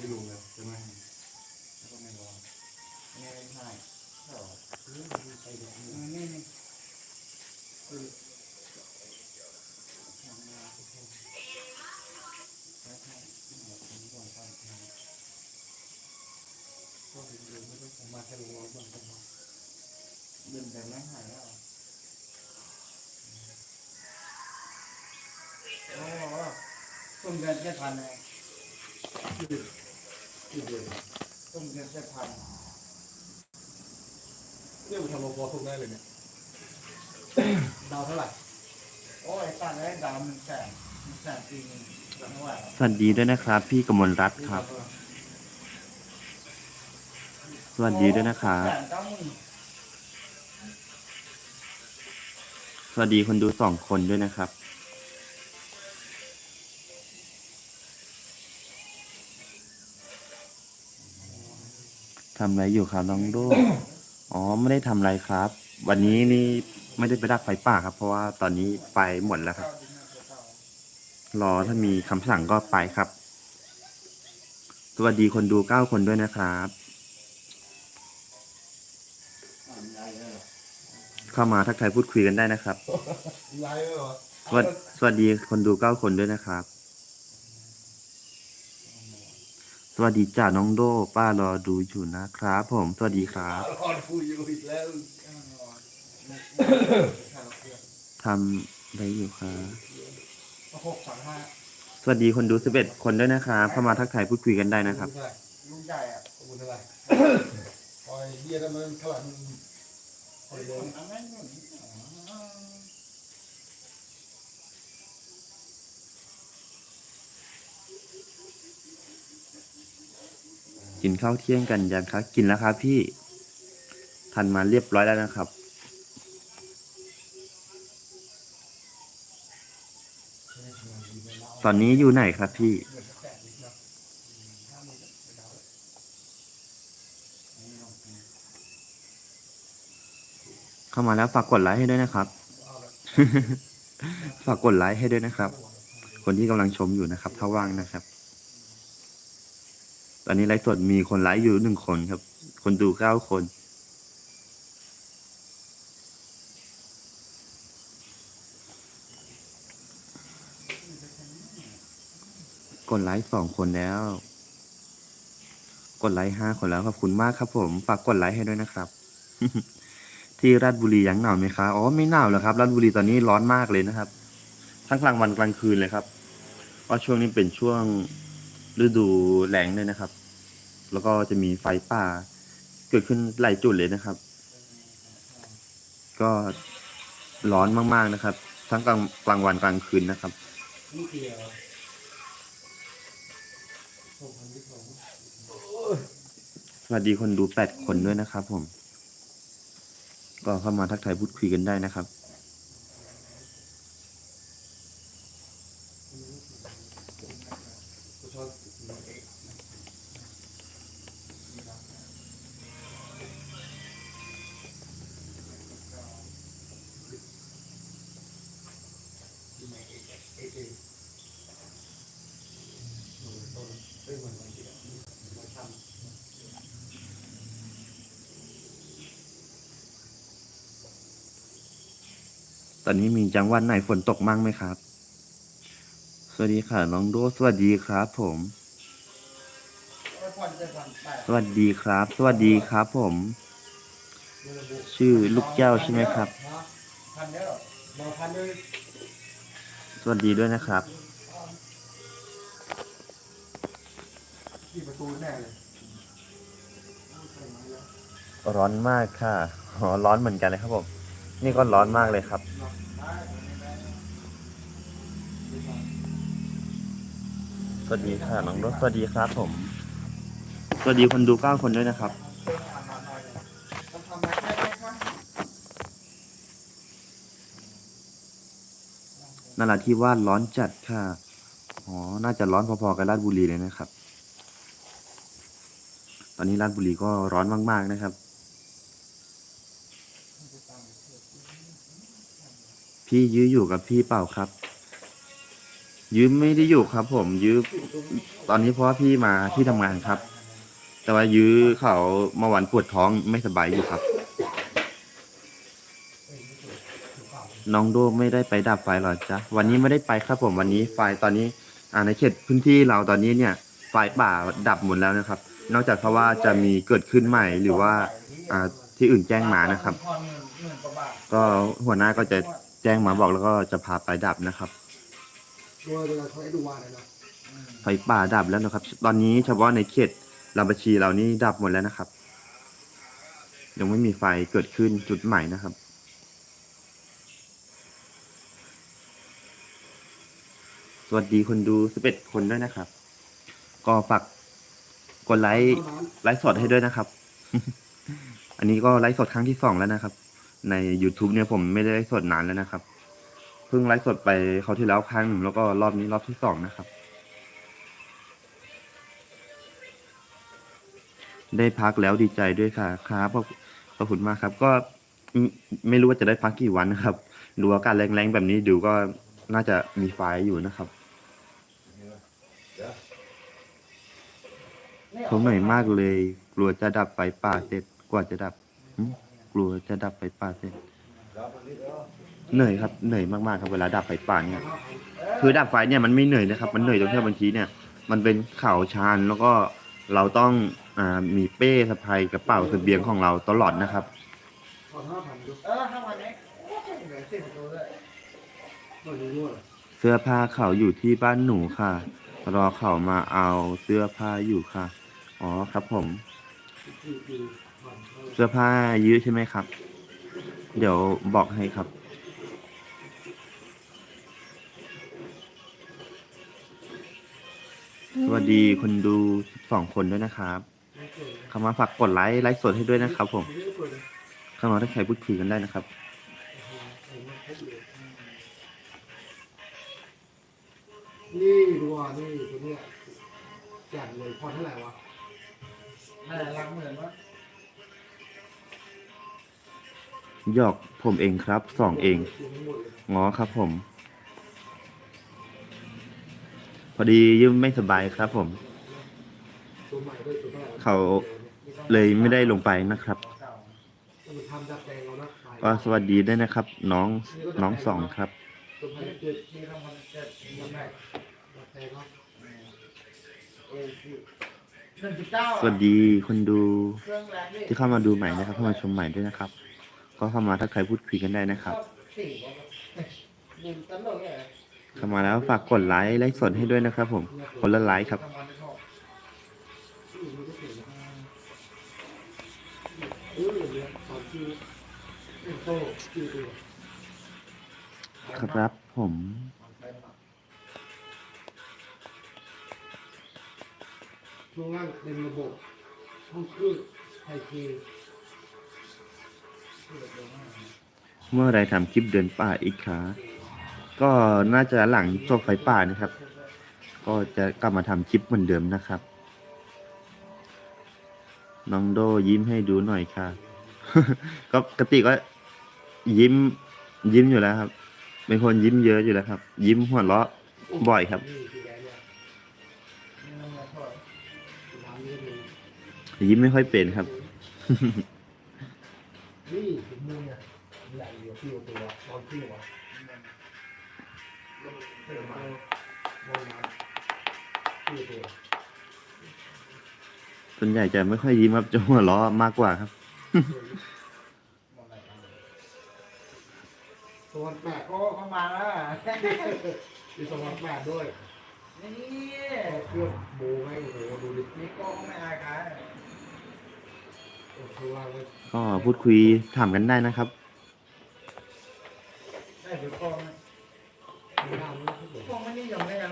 ที่ลุงเลยใช่ไหมแล้วก็ไม่ร้อนไม่ได้ให้ก็เฮ้ยมันไปแบบนี้คือทำงานแล้วก็หมดผมก่อนก่อนก็เห็นเลยไม่ต้องผมมาแค่ลงร้อยบาทก็พอดื่มแต่ไม่หายแล้วโอ้ต้มเดือนแค่พันเอง ที่เดียวต้มเดือนแค่พันเรียกไปทำรปภทุกได้เลยเนี่ยดาวเท่าไหร่โอ้ยตัดได้ดาวหนึ่งแสนหนึ่งแสนปีนึงไม่ไหวหรอกสวัสดีด้วยนะครับ พี่กมลรัตน์ครับ สวัสดีด้วยนะครับ แสนเก้าหมื่นสวัสดีคนดูสองคนด้วยนะครับ ทำอะไรอยู่ครับน้องโดอ๋อไม่ได้ทำอะไรครับ วันนี้นี่ไม่ได้ไปดับไฟป่าครับ เพราะว่าตอนนี้ไฟหมดแล้วครับเก้าดินห้าเก้ารอถ้ามีคำสั่งก็ไปครับ สวัสดีคนดูเก้าคนด้วยนะครับอ่านยายเลยเหรอเข้ามาทักทายพูดคุยกันได้นะครับไลฟ์เหรอสวัสสวัสดีคนดูเก้าคนด้วยนะครับ ส วัสดีจ่าน้องโด ป้ารอดูอยู่นะครับผม สวัสดีครับรอดูอยู่อีกแล้วไม่ต้องรอไม่ไม่ค่าเราเพื่อนทำอะไรอยู่ครับหกสามห้าสวัสดีคนดูสิบเอ็ดคนด้วยนะครับเข้ามาทักทายพูดคุยกันได้นะครับเท่าไหร่ลูกใหญ่อะขอบคุณเท่าไหร่คอยเบี้ยแล้วมันเท่าไหร่คอยเดิน อันนั้นนู่นอ๋อ กินข้าวเที่ยงกันยังครับกินแล้วครับพี่ทันมาเรียบร้อยแล้วนะครับ ตอนนี้อยู่ไหนครับพี่ เข้ามาแล้วฝากกดไลค์ให้ด้วยนะครับ ฝากกดไลค์ให้ด้วยนะครับ คนที่กำลังชมอยู่นะครับ ถ้าว่างนะครับ ตอนนี้ไลฟ์สดมีคนไลฟ์อยู่หนึ่งคนครับ คนดูเก้าคน กดไลค์สองคนแล้ว กดไลค์ห้าคนแล้วขอบคุณมากครับผมฝากกดไลค์ให้ด้วยนะครับ ที่ราชบุรียังหนาวไหมคะอ๋อไม่หนาวหรอกครับราชบุรีตอนนี้ร้อนมากเลยนะครับ ทั้งกลางวันกลางคืนเลยครับเพราะช่วงนี้เป็นช่วงฤดูแล้งเลยนะครับ แล้วก็จะมีไฟป่า เกิดขึ้นหลายจุดเลยนะครับ ก็ร้อนมาก ๆนะครับ ทั้งกลางกลางวันกลางคืนนะครับนี่เดียวสวัสดีคนดูแปดคนด้วยนะครับผม ก็เข้ามาทักทายพูดคุยกันได้นะครับ อนนี้มีจังหวัดไหนฝนตกมั่งไหมครับ สวัสดีค่ะน้องโดสวัสดีครับ ผม สวัสดีครับ สวัสดีครับ ผม ชื่อลูกแก้วใช่ไหมครับ สวัสดีด้วยนะครับร้อนมากค่ะร้อนเหมือนกันเลยครับผม นี่ก็ร้อนมากเลยครับ สวัสดีค่ะน้องรถสวัสดีครับผม สวัสดีคนดูเก้าคนด้วยนะครับต้องทำมาแค่ไหนคะนราธิวาสร้อนจัดค่ะ อ๋อ น่าจะร้อนพอๆกับราชบุรีเลยนะครับ ตอนนี้ราชบุรีก็ร้อนมากๆนะครับ พี่ยื้ออยู่กับพี่เปล่าครับ ยืมไม่ได้อยู่ครับ ผม ยืมตอนนี้เพราะว่าพี่มาที่ทำงานครับ แต่ว่ายื้อเขาเมื่อวันปวดท้องไม่สบายอยู่ครับ น้องโดไม่ได้ไปดับไฟหรอจ๊ะวันนี้ไม่ได้ไปครับ ผมวันนี้ไฟตอนนี้ อ่าในเขตพื้นที่เราตอนนี้เนี่ย ไฟป่าดับหมดแล้วนะครับ นอกจากเพราะว่าจะมีเกิดขึ้นใหม่หรือว่า อ่าที่อื่นแจ้งมานะครับ ก็หัวหน้าก็จะ แจ้งมาบอกแล้วก็จะพาไปดับนะครับโดยเวลาเขาให้ดูว่าเลยนะไฟป่าดับแล้วนะครับ ตอนนี้เฉพาะในเขตลำบัญชีเรานี่ดับหมดแล้วนะครับ ยังไม่มีไฟเกิดขึ้นจุดใหม่นะครับ สวัสดีคนดู 11 คนด้วยนะครับ ก็ฝากกดไลค์ไลฟ์สดให้ด้วยนะครับ อันนี้ก็ไลฟ์สดครั้งที่สองแล้วนะครับ ใน YouTube เนี่ยผมไม่ได้ไลฟ์สดนานแล้วนะครับ เพิ่งไลฟ์สดไปเขาวที่แล้วครั้งหนึ่งแล้วก็รอบนี้รอบที่สองนะครับ ได้พักแล้วดีใจด้วยค่ะครับขอบขอบคุณมากครับ ก็ไม่ไม่รู้ว่าจะได้พักกี่วันนะครับ ดูอาการแรงๆแบบนี้ดูก็น่าจะมีไฟอยู่นะครับเขาเหนื่อยมากเลย กลัวจะดับไฟป่าเสร็จกว่าจะดับหึ กลัวจะดับไฟป่าเสร็จเหนื่อยครับเหนื่อยมากๆครับเวลาดับไฟป่าเนี่ยคือดับไฟเนี่ยมันไม่เหนื่อยนะครับมันเหนื่อยตรงที่บางทีเนี่ย มันเป็นเขาชันแล้วก็เราต้องอ่ามีเป้สะพายกระเป๋าเสบียงของเราตลอดนะครับเออห้าวันนี้เหลือสิบตัวเลยหน่อยนึงด้วยเสื้อผ้าเขาอยู่ที่บ้านหนูค่ะ รอเขามาเอาเสื้อผ้าอยู่ค่ะ อ๋อครับผม สื้อผ้ายื้อใช่ไหมครับ เดี๋ยวบอกให้ครับ สวัสดีคนดูสองคนด้วยนะครับไม่เกินเข้ามาฝากกดไลค์ไลฟ์สดให้ด้วยนะครับ ผมไม่ได้เปิดเลยเข้ามาถ้าใครพูดคุยกันได้นะครับโอ้โหใส่มาครบเลยนี่ดูว่านี่ตัวเนี้ยจัดเลยพอเท่าไหร่วะนั่นแหละรักเหมือนว่า หยอกผมเองครับสองเองงหมอครับผม พอดียืมไม่สบายครับผม เขาเลยไม่ได้ลงไปนะครับก็สวัสดีด้วยนะครับ น้องน้องสองครับสวัสดีคนดูที่เข้ามาดูใหม่นะครับเข้ามาชมใหม่ด้วยนะครับ ก็เข้ามาถ้าใครพูดคุยกันได้นะครับ เข้ามาแล้วฝากกดไลค์ไลค์สดให้ด้วยนะครับ ผมคนละไลค์ครับครับผมช่วงล่างเป็นระบบห้องเครื่องไทยเค เมื่อไรทำคลิปเดินป่าอีกคะก็น่าจะหลังจบไฟป่านะครับ ก็จะกลับมาทำคลิปเหมือนเดิมนะครับ น้องโดยิ้มให้ดูหน่อยค่ะ ก็ปกติก็ยิ้มยิ้มอยู่แล้วครับ เป็นคนยิ้มเยอะอยู่แล้วครับ ยิ้มหัวเราะบ่อยครับ ยิ้มไม่ค่อยเป็นครับ นี่ถึงมือเนี่ยใหญ่เดียวพี่ตัวตอนพี่วะเติมมาโมน้ำพี่ตัวส่วนใหญ่จะไม่ค่อยยิ้มครับจะหัวเราะมากกว่าครับหมดอะไรกันสวัสดีแปดโอ้เข้ามาแล้วมีสวัสดีแปดด้วยนี่เอาเครื่องโบให้โอ้โหดูดิมีโก้ก็ไม่อายใคร ก็พูดคุยถามกันได้นะครับ ได้ถือโก้ไหมไม่น่าไม่ได้โก้ไม่นิยมได้ยัง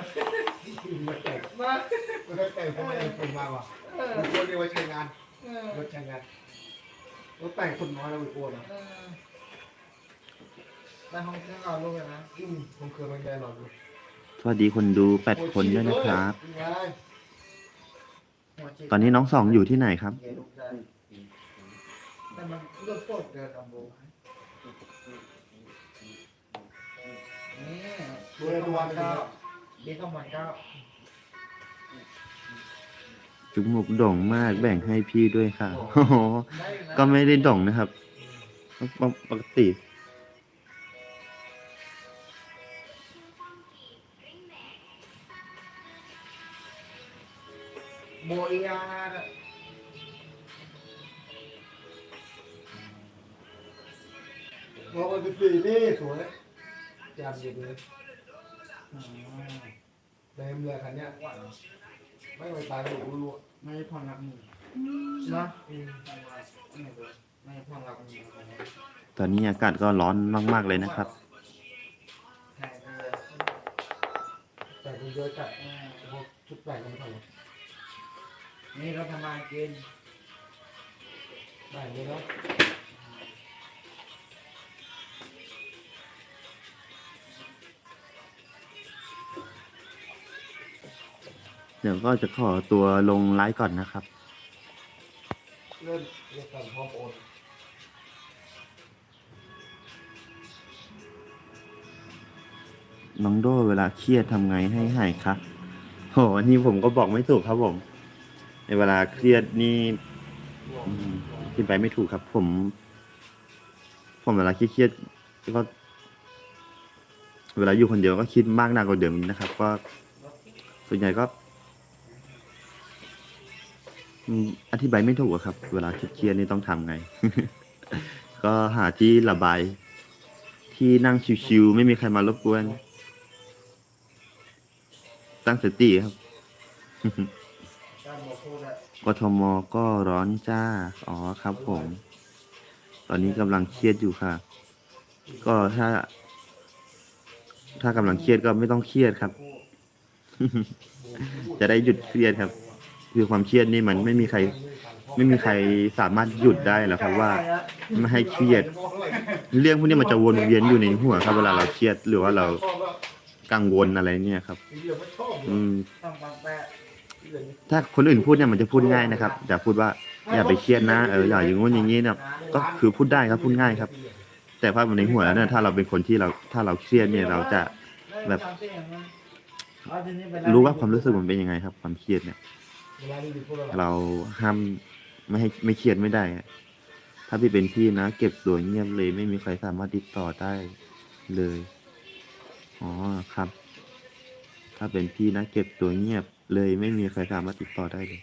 มาแต่มาม่ได้แต่งเพราะไม่ได้เป็นมาว่ะเออมันเรียกว่าใช้งานรถใช้งานรถแต่งคนน้อยแล้วมันกลัวนะเออในห้องเครื่องเอาลูกเลยนะอืมผมเคยมันแน่หนอนเลยสวัสดีคนดูแปดคนด้วยนะครับ ตอนนี้น้องสองอยู่ที่ไหนครับ แต่มันเลือกโคตรเดินลำโบนี่ดูแลตัวกันก็นะปีสองพันเก้าจุกหมกด่งมากแบ่งให้พี่ด้วยค่ะโอ้โหได้อยู่นะก็ไม่ได้ด่งนะครับ ปกติ โบเอีย น่ะเราไปสิบสี่นี่สวยแจ่มเด็ดเลยอืมเต็มเลยคันเนี้ยไม่ไปตายหนูรู้ไม่ได้พรรักมือเนาะอืมไม่ได้พรรักมือตอนนี้อากาศก็ร้อนมาก ๆ เลยนะครับใช่เลยแต่คุณเยอะจัดเออพวกชุดแต่งกันไม่ทันหรอกนี่เราทำมากินได้เลยเนาะ ดี๋ยวก็จะขอตัวลงไลฟ์ก่อนนะครับ เริ่มเรียกกันพร้อมโอนน้องโดเวลาเครียดทำไงให้หายคะโหอันนี้ผมก็บอกไม่ถูกครับผม ในเวลาเครียดนี่รวมอืมอธิบายไม่ถูกครับ ผม ผมเวลาเครียดๆก็ เวลาอยู่คนเดียวก็คิดมากหนักกว่าเดิมนะครับ ก็ส่วนใหญ่ก็ อธิบายไม่ถูกครับ เวลาเครียดนี่ต้องทำไง ก็หาที่ระบาย ที่นั่งชิวๆไม่มีใครมารบกวน ตั้งสติครับกทมก็ร้อนจ้า อ๋อครับผม ตอนนี้กำลังเครียดอยู่ค่ะ ก็ถ้า ถ้ากำลังเครียดก็ไม่ต้องเครียดครับ จะได้หยุดเครียดครับ คือความเครียดนี่มันไม่มีใคร ไม่มีใครสามารถหยุดได้หรอกครับว่าไม่ให้เครียด เรื่องพวกนี้มันจะวนเวียนอยู่ในหัวครับ เวลาเราเครียดหรือว่าเรากังวลอะไรเนี่ยครับ อืม ถ้าคนอื่นพูดเนี่ยมันจะพูดง่ายนะครับจะพูดว่าอย่าไปเครียดนะเอออย่าอย่างงู้นอย่างนี้เนี่ยก็คือพูดได้ครับพูดง่ายครับ แต่พในหัวแล้วเนี่ยถ้าเราเป็นคนที่เราถ้าเราเครียดเนี่ยเราจะแบบ รู้ว่าความรู้สึกมันเป็นยังไงครับ ความเครียดเนี่ย เราห้ามไม่ให้ไม่เครียดไม่ได้ถ้าพี่เป็นพี่นะ เก็บตัวเงียบเลยไม่มีใครสามารถติดต่อได้เลย อ๋อครับ ถ้าเป็นพี่นะ เก็บตัวเงียบเลยไม่มีใครสามารถติดต่อได้เลย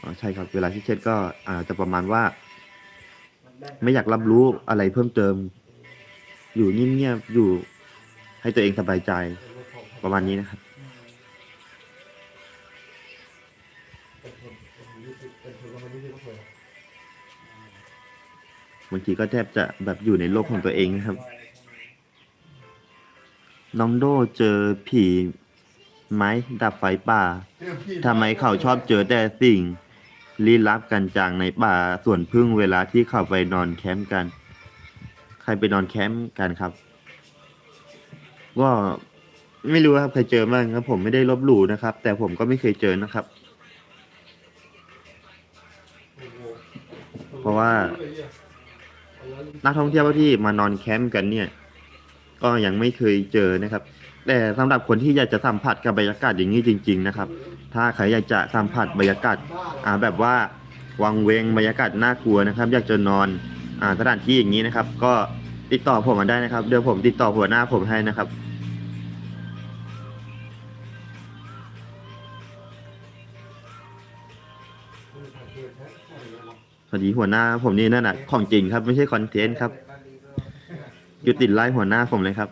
อ๋อใช่ครับ เวลาที่เครียดก็อาจจะประมาณว่า ไม่อยากรับรู้อะไรเพิ่มเติม อยู่เงียบๆอยู่ให้ตัวเองสบายใจประมาณนี้นะครับ บางทีก็แทบจะแบบอยู่ในโลกของตัวเองนะครับ น้องโดเจอผีไหมดับไฟป่าทำไมเขาชอบเจอแต่สิ่งลี้ลับกันจังในป่าส่วนพึ่งเวลาที่เขาไปนอนแคมป์กัน ใครไปนอนแคมป์กันครับ ก็ไม่รู้ครับใครเจอบ้างครับ ผมไม่ได้ลบหลู่นะครับ แต่ผมก็ไม่เคยเจอนะครับ เพราะว่า นักท่องเที่ยวที่มานอนแคมป์กันเนี่ย ก็ยังไม่เคยเจอนะครับ แต่สำหรับคนที่อยากจะสัมผัสกับบรรยากาศอย่างนี้จริง ๆ นะครับ ถ้าใครอยากจะสัมผัสบรรยากาศอ่าแบบว่าวังเวงบรรยากาศน่ากลัวนะครับ อยากจะนอนอ่าสถานที่อย่างนี้นะครับ ก็ติดต่อผมมาได้นะครับ เดี๋ยวผมติดต่อหัวหน้าผมให้นะครับ อดีหัวหน้าผมนี่นั่นน่ะ ของจริงครับ ไม่ใช่คอนเทนต์ครับหยุดติดไล่หัวหน้าผมเลยครับ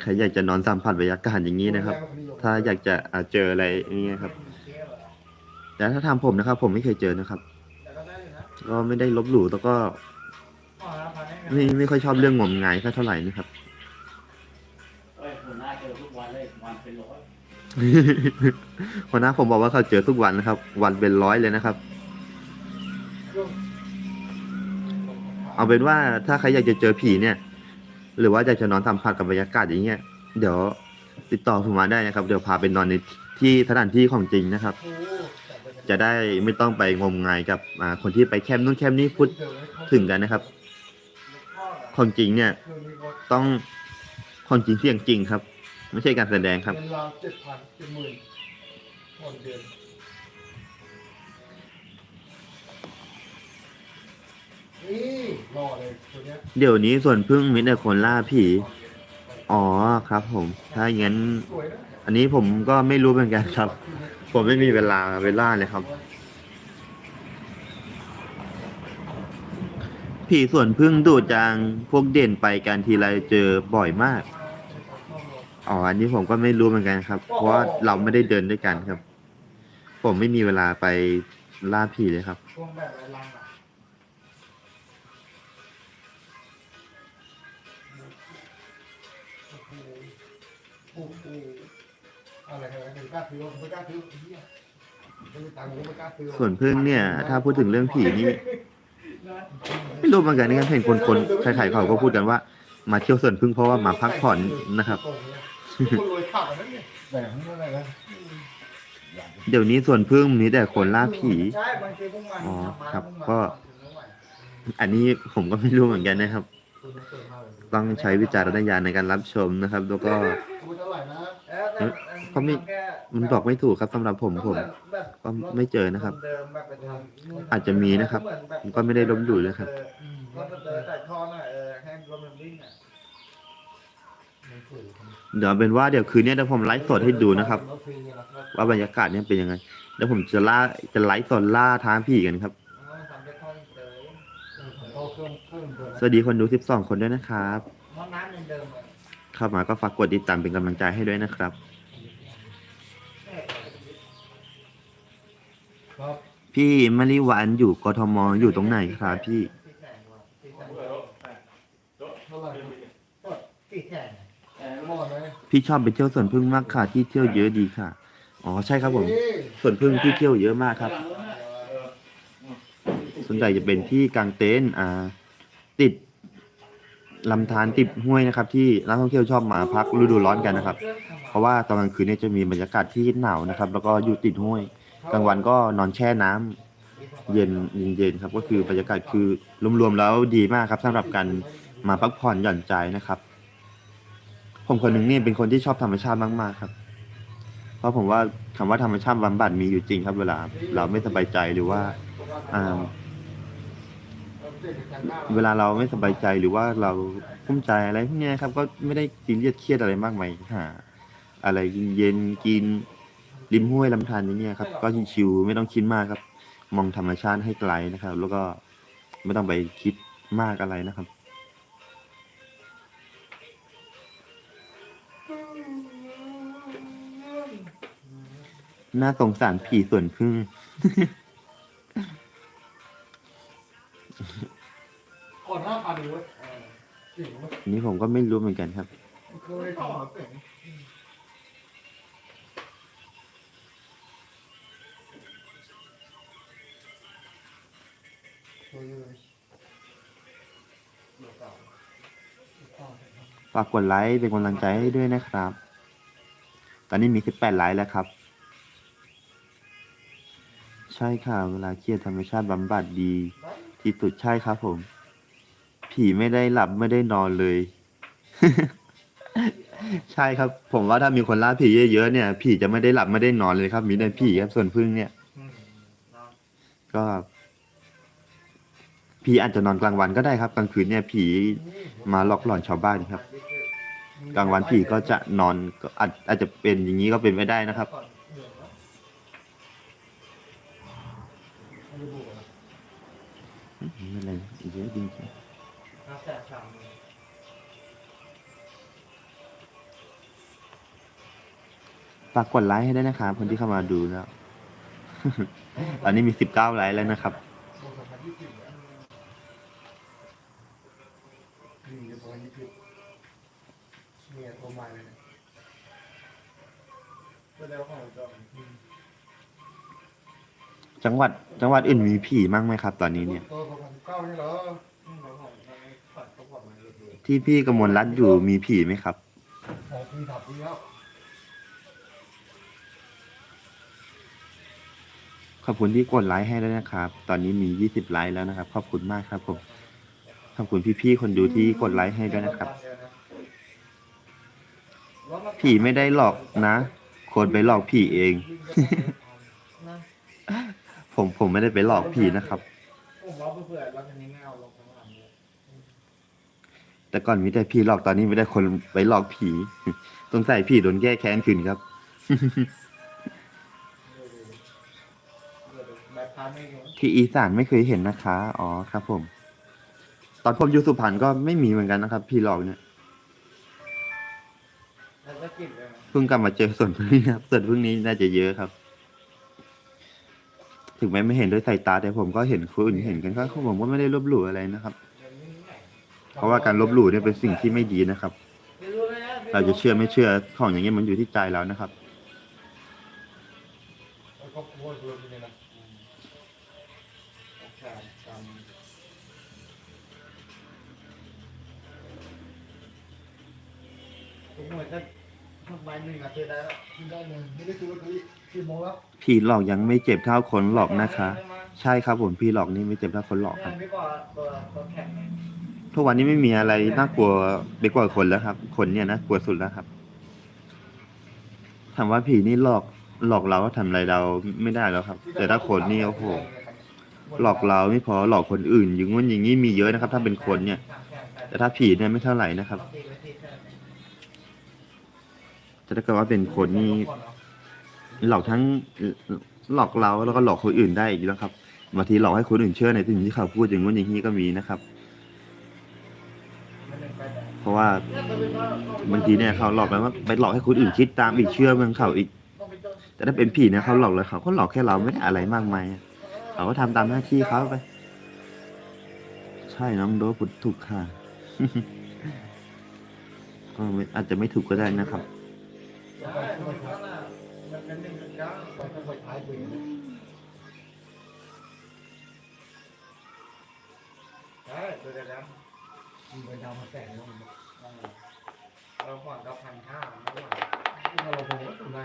ใครอยากจะนอนสัมผัสบรรยากาศอย่างนี้นะครับ ถ้าอยากจะอาเจออะไรอย่างเงี้ยครับ แต่ถ้าทำผมนะครับ ผมไม่เคยเจอนะครับ ก็ไม่ได้ลบหลู่แล้วก็ ไม่ไม่ค่อยชอบเรื่องงมงายเท่าไหร่นะครับเอ้ยหัวหน้าเจอทุกวันเลยวันเป็นร้อย หัวหน้าผมบอกว่าเขาเจอทุกวันนะครับ วันเป็นร้อยเลยนะครับ เอาเป็นว่าถ้าใครอยากจะเจอผีเนี่ย หรือว่าอยากจะนอนสัมผัสกับบรรยากาศอย่างเงี้ยเดี๋ยวติดต่อผมมาได้นะครับ เดี๋ยวพาไปนอนในที่สถานที่ของจริงนะครับ จะได้ไม่ต้องไปงมงายกับคนที่ไปแคมป์นู่นแคมป์นี้พูดถึงกันนะครับของจริงเนี่ย ต้องคคนจริงเสียงจริงครับ ไม่ใช่การแสดงครับ เงินราวเจ็ดพันเจ็ดหมื่นคนเดือนนี่รอเลยตัวเนี้ยเดี๋ยวนี้ส่วนพึ่งมีแต่คนล่าผี อ๋อครับผม ถ้าอย่างนั้น สวยนะอันนี้ผมก็ไม่รู้เหมือนกันครับ ผมไม่มีเวลาเวลาเลยครับ ผีส่วนพึ่งดูดจางพวกเด่นไปกันทีไรเจอบ่อยมาก อ๋ออันนี้ผมก็ไม่รู้เหมือนกันครับ เพราะว่าเราไม่ได้เดินด้วยกันครับ ผมไม่มีเวลาไปล่าผีเลยครับ ช่วงแบบอะไรลังอะโอ้โหโอ้โหอะไรกันไม่กล้าซื้อไม่กล้าซื้อไอ้เหี้ยไม่มีตังค์ก็ไม่กล้าซื้อส่วนพึ่งเนี่ย ถ้าพูดถึงเรื่องผีนี่ไม่รู้เหมือนกันนะครับเห็นคนคนใครๆเขาก็พูดกันว่า มาเที่ยวส่วนพึ่งเพราะว่ามาพักผ่อนนะครับ คนรวยขับอันนั้นเนี่ยแต่ไม่อะไรนะเดี๋ยวนี้สวนพึ่งมีแต่คนล่าผี ใช่บางทีพวกมันอ๋อทำมาครับพวมันก็อันนี้ผมก็ไม่รู้เหมือนกันนะครับต้องใช้วิจารณญาณในการรับชมนะครับ แล้วก็คุณเท่าไหร่นะเออแต่เขาไม่ แค่มันบอกไม่ถูกครับสำหรับผมผม แบบก็ไม่เจอนะครับ เดิมแบบไปทำอาจจะมีนะครับ ผมก็ไม่ได้ลบหลู่เลยครับ รถเดินใส่ท่อหน่อย เดี๋ยวเป็นว่าเดี๋ยวคืนนี้เดี๋ยวผมไลฟ์สดให้ดูนะครับ ว่าบรรยากาศเนี่ยเป็นยังไงเดี๋ยวผมจะล่าจะไลฟ์สดล่าท้าผีกันครับ สวัสดีคนดู 12 คนด้วยนะครับเข้ามาก็ฝากกดติดตามเป็นกำลังใจให้ด้วยนะครับครับพี่มะลิหวานอยู่กทมอยู่ตรงไหนครับพี่ พี่ชอบไปเที่ยวสวนพึ่งมากค่ะ ที่เที่ยวเยอะดีค่ะ อ๋อใช่ครับผมสวนพึ่งที่เที่ยวเยอะมากครับส่วนใหญ่จะเป็นที่กลางเต็นท์อ่า ติดลำธารติดห้วยนะครับ ที่นักท่องเที่ยวชอบมาพักฤดูร้อนกันนะครับ เพราะว่าตอนกลางคืนเนี่ยจะมีบรรยากาศที่หนาวนะครับ แล้วก็อยู่ติดห้วย กลางวันก็นอนแช่น้ำเย็นเย็นๆครับ ก็คือบรรยากาศคือรวมๆแล้วดีมากครับสำหรับการมาพักผ่อนหย่อนใจนะครับ ผมคนหนึ่งนี่เป็นคนที่ชอบธรรมชาติมากๆครับ เพราะผมว่าคำว่าธรรมชาติบำบัดมีอยู่จริงครับ เวลา เราไม่สบายใจหรือว่าอ่าเวลาเราไม่สบายใจหรือว่าเรากุ้มใจอะไรพวกนี้ครับ ก็ไม่ได้ซีเรียสเครียดอะไรมากมายหาอะไรเย็นๆกินริมห้วยลำธารอย่างเงี้ยครับ ก็ชิวๆไม่ต้องคิดมากครับ มองธรรมชาติให้ไกลนะครับ แล้วก็ไม่ต้องไปคิดมากอะไรนะครับ น่าสงสารผีส่วนพึ่ง ก่อนห้าพันเลยเว้ยจริงเว้ยอันนี้ผมก็ไม่รู้เหมือนกันครับเคยทำมาเป็นเคยเลยเดี๋ยวเก่าเดี๋ยวเก่าฝากกดไลค์เป็นกำลังใจให้ด้วยนะครับ ตอนนี้มี 18 ไลค์แล้วครับ ใช่ค่ะ เวลาเครียดธรรมชาติบำบัดดี ที่สุดใช่ครับผม ผีไม่ได้หลับไม่ได้นอนเลย ใช่ครับ ผมว่าถ้ามีคนล่าผีเยอะๆเนี่ย ผีจะไม่ได้หลับไม่ได้นอนเลยครับ มีแต่ผีครับส่วนพึ่งเนี่ย ก็ผีอาจจะนอนกลางวันก็ได้ครับ กลางคืนเนี่ยผีมาหลอกหลอนชาวบ้านครับ กลางวันผีก็จะนอนก็อาจอาจจะเป็นอย่างนี้ก็เป็นไม่ได้นะครับ ไม่เป็นไรเยอะจริงห้าแสนสามหมื่นๆฝากกดไลค์ให้ด้วยนะครับคนที่เข้ามาดูแล้วตอนนี้มีสิบเก้าไลค์แล้วนะครับเนี่ยนี่เดี๋ยวสองพันยี่สิบเนี่ยตัวใหม่เลยเนี่ยก็แล้วของจอม จังหวัดจังหวัดอื่นมีผีมั้งไหมครับ ตอนนี้เนี่ย ตัวสองพันสิบเก้านี่เหรอที่พี่กมลรัตน์อยู่มีผีไหมครับสองปีถับปีแล้วขอบคุณที่กดไลค์ให้ด้วยนะครับ ตอนนี้มียี่สิบไลค์แล้วนะครับ ขอบคุณมากครับผม ขอบคุณพี่ๆ คนดูที่กดไลค์ให้ด้วยนะครับ ผีไม่ได้หลอกนะ คนไปหลอกผีเอง ผมผมไม่ได้ไปหลอกผีนะครับ ผมว่าเพื่อนๆว่าคันนี้ไม่เอาลงข้างหลังเลยแต่ก่อนมีแต่ผีหลอกตอนนี้ไม่ได้คนไปหลอกผีสงสัยผีโดนแก้แค้นขึ้นครับเดี๋ยวๆเดี๋ยวๆแบบพาไม่รู้ที่อีสานไม่เคยเห็นนะคะ อ๋อครับ ผม ตอนผมอยู่สุพรรณก็ไม่มีเหมือนกันนะครับผีหลอกเนี่ย แล้วก็กินเลยนะ เพิ่งกลับมาเจอส่วนพึ่งนี้ครับส่วนพึ่งนี้น่าจะเยอะครับ ถึงแม้ไม่เห็นด้วยสายตาแต่ผมก็เห็นคนอื่นเห็นกันก็ผมก็ไม่ได้ลบหลู่อะไรนะครับ เพราะว่าการลบหลู่เนี่ยเป็นสิ่งที่ไม่ดีนะครับ เราจะเชื่อไม่เชื่อของอย่างเงี้ยมันอยู่ที่ใจเรานะครับแล้วก็โครเลยนี่นะใช่จำผมเหมือน ใบหนึ่งอาทิตย์ได้แล้วกินได้เลยไม่ได้ซื้อลอตเตอรี่กี่โมงแล้วผีหลอกยังไม่เจ็บเท่าคนหลอกนะคะ ใช่ครับผมผีหลอกนี่ไม่เจ็บเท่าคนหลอกคเนี่รัยบไม่บอกตัวตัวแข็งไงทุกวันนี้ไม่มีอะไรน่ากลัวไปกว่าคนแล้วครับ คนเนี่ยนะกลัวสุดแล้วครับถามว่าผีนี่หลอกหลอกเราก็ทำอะไรเราไม่ได้แล้วครับ แต่ถ้าคนนี่โอ้โหหลอกเราไม่พอหลอกคนอื่นอย่างงู้นอย่างนี้มีเยอะนะครับ ถ้าเป็นคนเนี่ย แต่ถ้าผีเนี่ยไม่เท่าไหร่นะครับ แต่ถ้าเกิดว่าเป็นคนนี่หลอกทั้งหลอกเราแล้วก็หลอกคนอื่นได้อีกแล้วครับบางทีหลอกให้คนอื่นเชื่อในสิ่งที่เขาพูดอย่างงู้นอย่างนี้ก็มีนะครับ เพราะว่าบางทีเนี่ยเขาหลอกแล้วว่าไปหลอกให้คนอื่นคิดตามอีกเชื่อเมืองเขาอีก แต่ถ้าเป็นผีเนี่ยเขาหลอกแล้วเขาก็หลอกแค่เราไม่ได้อะไรมากมายเขาก็ทำตามหน้าที่เขาไป ใช่น้องโดพุดถูกค่ะก็อาจจะไม่ถูกก็ได้นะครับ เป็นหนึ่งจุดเก้าไปไปไปท้ายปืนเลยใช่ตัวเดียวกันมีใบดาวมาแตะแล้วมันเราผ่อนเราพันห้าไม่ไหวเราเราผมก็ทำได้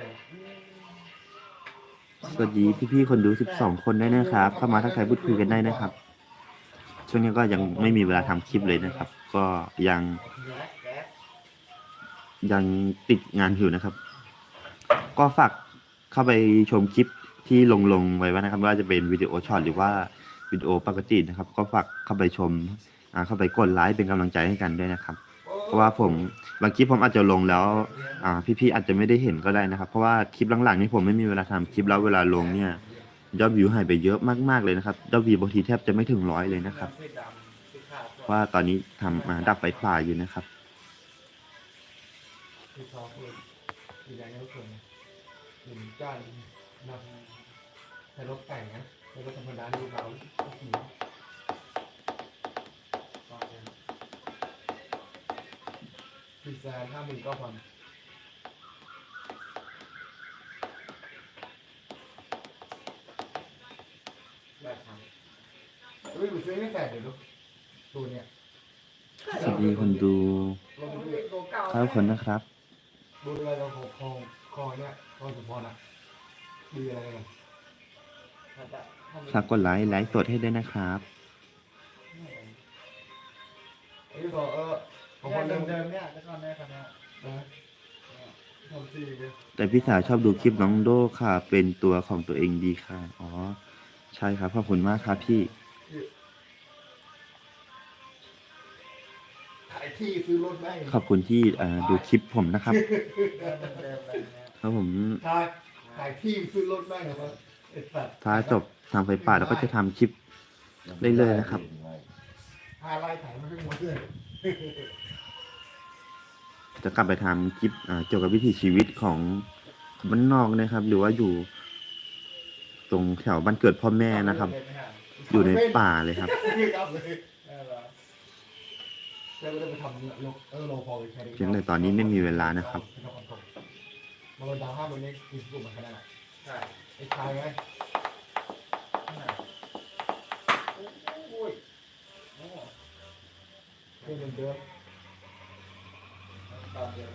สวัสดีพี่ๆคนดู 12 คนได้นะครับ เข้ามาทักทายพูดคุยกันได้นะครับ ช่วงนี้ก็ยังไม่มีเวลาทำคลิปเลยนะครับ ก็ยังยังติดงานอยู่นะครับ ก็ฝากเข้าไปชมคลิปที่ลงลงไว้ว่านะครับว่าจะเป็นวิดีโอช็อตหรือว่าวิดีโอปกตินะครับ ก็ฝากเข้าไปชมอ่าเข้าไปกดไลค์เป็นกำลังใจให้กันด้วยนะครับ เพราะว่าผมบางคลิปผมอาจจะลงแล้วอ่าพี่ๆอาจจะไม่ได้เห็นก็ได้นะครับ เพราะว่าคลิปหลังๆนี้ผมไม่มีเวลาทำคลิปแล้วเวลาลงเนี่ยยอดวิวหายไปเยอะมากๆเลยนะครับยอดวิวบางทีแทบจะไม่ถึงร้อยเลยนะครับ ว่าตอนนี้ทำดับไฟป่าอยู่นะครับ คือชอบเลยคือแรงทุกคนถึงจ้างนำใช้รถแต่งนะใช้รถธรรมดาดูเราก็ขี่สี่แสนห้าหมื่นเก้าพันได้ครับเฮ้ยดูซื้อไม่แสนเดี๋ยวดูตัวเนี้ยสวัสดีคนดูลองดูดิตัวเก่าเก้าคนนะครับ ดูอะไรเราคอคอคอเนี่ยคอสุพรนะดูอะไรกันฝากกดไลค์ไลฟ์สดให้ด้วยนะครับไอ้ก็เออของคนเดิเดิมมเดิมๆเนี่ยแต่ก่อนได้คณะนะทำซีเลยแต่พี่สาวชอบดูคลิปน้องโดค่ะ เป็นตัวของตัวเองดีค่ะ อ๋อ ใช่ครับ ขอบคุณมากครับพี่ ขายที่ซื้อรถได้ขอบคุณที่อ่าดูคลิปผมนะครับเดิมเดิมๆเลยเนี่ยครับผมขายขายที่ซื้อรถได้เหรอวะไอ้สัตว์ถ้าจบทำไฟป่าแล้วก็จะทำคลิป เรื่อยๆนะครับพาไล่ขายมาให้หมดเลยจะกลับไปทำคลิปอ่าเกี่ยวกับวิถีชีวิตของบ้านนอกนะครับ หรือว่าอยู่ ตรงแถวบ้านเกิดพ่อแม่นะครับ อยู่ในป่าเลยครับ เรียกรับเลยเออเหรอ แล้วก็จะไปทำลเออลพอแค่นี้เพียงแต่ตอนนี้ไม่มีเวลานะครับมาลงดาวห้าวันนี้กินกลุ่มมาขนาดไหนใช่ไอ้ชายไงโอ้ยโอ้โหเพื่อนเดิมตอนเดียว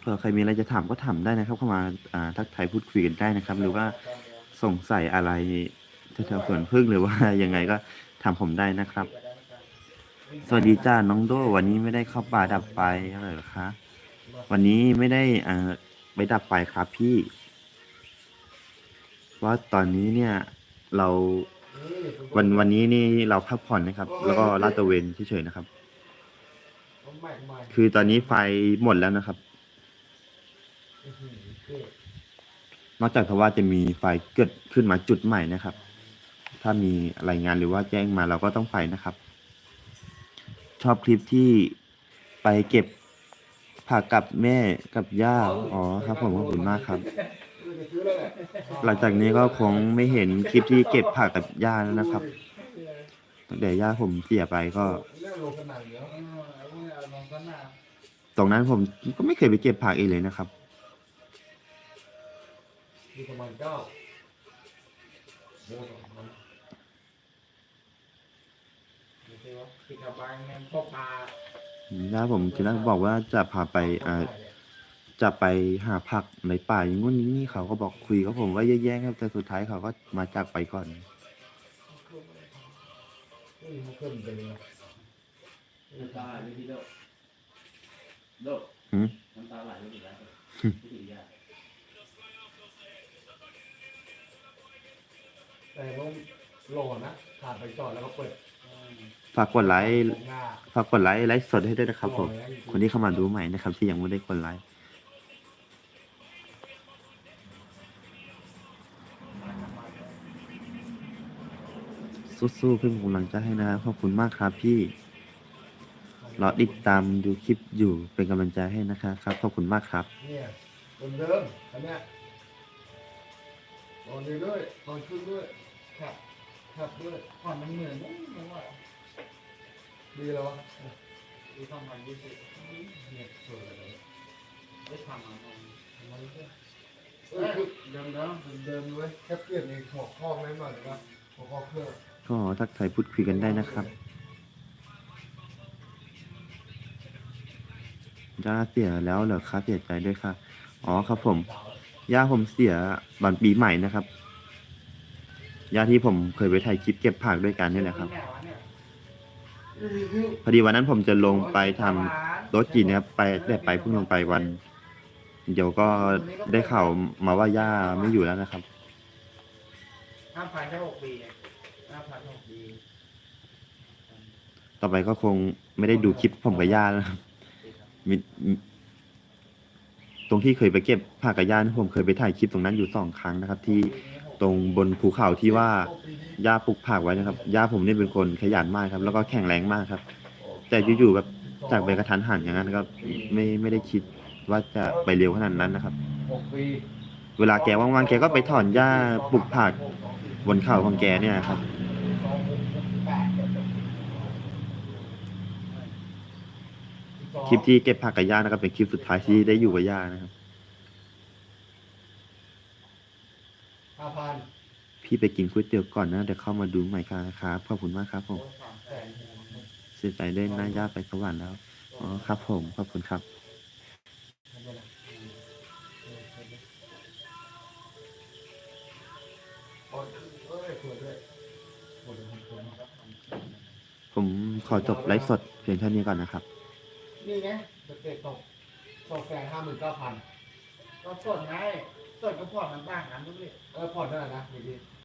เผื่อใครมีอะไรจะถามก็ถามได้นะครับ เข้ามาทักทายพูดคุยกันได้นะครับ หรือว่าสงสัยอะไรแถวๆสวนพึ่งหรือว่ายังไงก็ ถามผมได้นะครับ สวัสดีจ้าน้องโด วันนี้ไม่ได้เข้าป่าดับไฟอะไรหรอคะ วันนี้ไม่ได้อ่อไปดับไฟครับพี่ว่าตอนนี้เนี่ยเราวันวันนี้นี่เราพักผ่อนนะครับ แล้วก็ลาดตระเวนเฉยๆนะครับ คือตอนนี้ไฟหมดแล้วนะครับ นอกจากว่าจะมีไฟเกิดขึ้นมาจุดใหม่นะครับ ถ้ามีรายงานหรือว่าแจ้งมาเราก็ต้องไปนะครับ ชอบคลิปที่ไปเก็บผักกับแม่กับย่า อ๋อครับผมขอบคุณมากครับ หลังจากนี้ก็คงไม่เห็นคลิปที่เก็บผักกับย่าแล้วนะครับตั้งแต่ย่าผมเสียไปก็ต่องโลขนาดเนี้ยเออเอาไว้เอาลองกันหน้าตรงนั้นผมก็ไม่เคยไปเก็บผักอีกเลยนะครับมีประมาณเก้า โลสองพันดูสิว่าติดกับบางเงินพวกปลาย่าผมทีแรกบอกว่าจะพาไปอ่าจะไปหาผักในป่าอย่างงู้นอย่างนี้เขาก็บอกคุยกับผมว่าแย่ๆครับแต่สุดท้ายเขาก็มาจากไปก่อน เฮ้ยมันขึ้นไปเลยนะน้ำตาไหลไม่พี่โดโดหืม น้ำตาไหลไม่ถึงแล้วไม่ถึงยาแต่ต้องโหลนะขาดไปจอดแล้วก็เปิด ฝากกดไลค์หน้าฝากกดไลค์ไลฟ์สดให้ด้วยนะครับผมคนที่เข้ามาดูใหม่นะครับ ที่ยังไม่ได้กดไลค์สู้ๆเพื่อนกำลังใจให้นะครับขอบคุณมากครับพี่รอติดตามดูคลิปอยู่เป็นกำลังใจให้นะครับครับขอบคุณมากครับเนี่ยเดิมๆอันเนี้ยนอนอยู่ด้วยนอนขึ้นด้วยขับ ขับด้วยก่อนมันเหมือนไม่ว่าดีแล้ววะปีสองพันยี่สิบเนี่ยสวยเลยได้ทำมาตรงมันก็เอเออคือเดิมเดิมเดิมๆเลยแค่เปลี่ยนในหัวข้อไม่หน่อยนะหัวข้อเครื่องก็ทักทายพูดคุยกันได้นะครับย่าเสียแล้วเหรอครับเสียใจด้วยค่ะ อ๋อครับผมย่าผมเสียตอนปีใหม่นะครับ ย่าที่ผมเคยไปถ่ายคลิปเก็บผักด้วยกันนี่แหละครับ พอดีวันนั้นผมจะลงไปทำโต๊ะจีนนะครับไปแต่ไปเพิ่งลงไปวัน เดี๋ยวก็ได้ข่าวมาว่าย่าไม่อยู่แล้วนะครับ ห้าพันแค่หกปีห้าพันหกปีต่อไปก็คงไม่ได้ดูคลิปผมกับย่าแล้วนะครับมีมีตรงที่เคยไปเก็บผักกับย่าผมเคยไปถ่ายคลิปตรงนั้นอยู่สองครั้งนะครับ ที่ ตรงบนภูเขาที่ว่าย่าปลูกผักไว้นะครับย่าผมนี่เป็นคนขยันมากครับ แล้วก็แข็งแรงมากครับ แต่อยู่ๆแบบจากไปกระทันหันอย่างนั้นก็ไม่ไม่ได้คิดว่าจะไปเร็วขนาดนั้นนะครับ เวลาแกว่างๆแกก็ไปถอนหญ้าปลูกผักบนเขาของแกเนี่ยครับคลิปที่เก็บผักกับย่านะครับเป็นคลิปสุดท้ายที่ได้อยู่กับย่านะครับ ห้าพัน พี่ไปกินก๋วยเตี๋ยวก่อนนะเดี๋ยวเข้ามาดูใหม่ครับขอบคุณมากครับผมสามแสแสนนเสียใจด้วยนะย่าไปสวรรค์แล้วอ๋อครับ ผมขอบคุณครับทำไมล่ะเออเออเออเอ้ยสวยด้วยหมดเลยผมผมครับผมขอจบไลฟ์สดเพียงเท่านี้ก่อนนะครับ นี่ไงสเตตตกสองแสนห้าหมื่นเก้าพันก็ส่วนไงส่วนก็พอร์ตมันต่างกันทุกทีเออผ่อนเท่าไหร่นะดีดี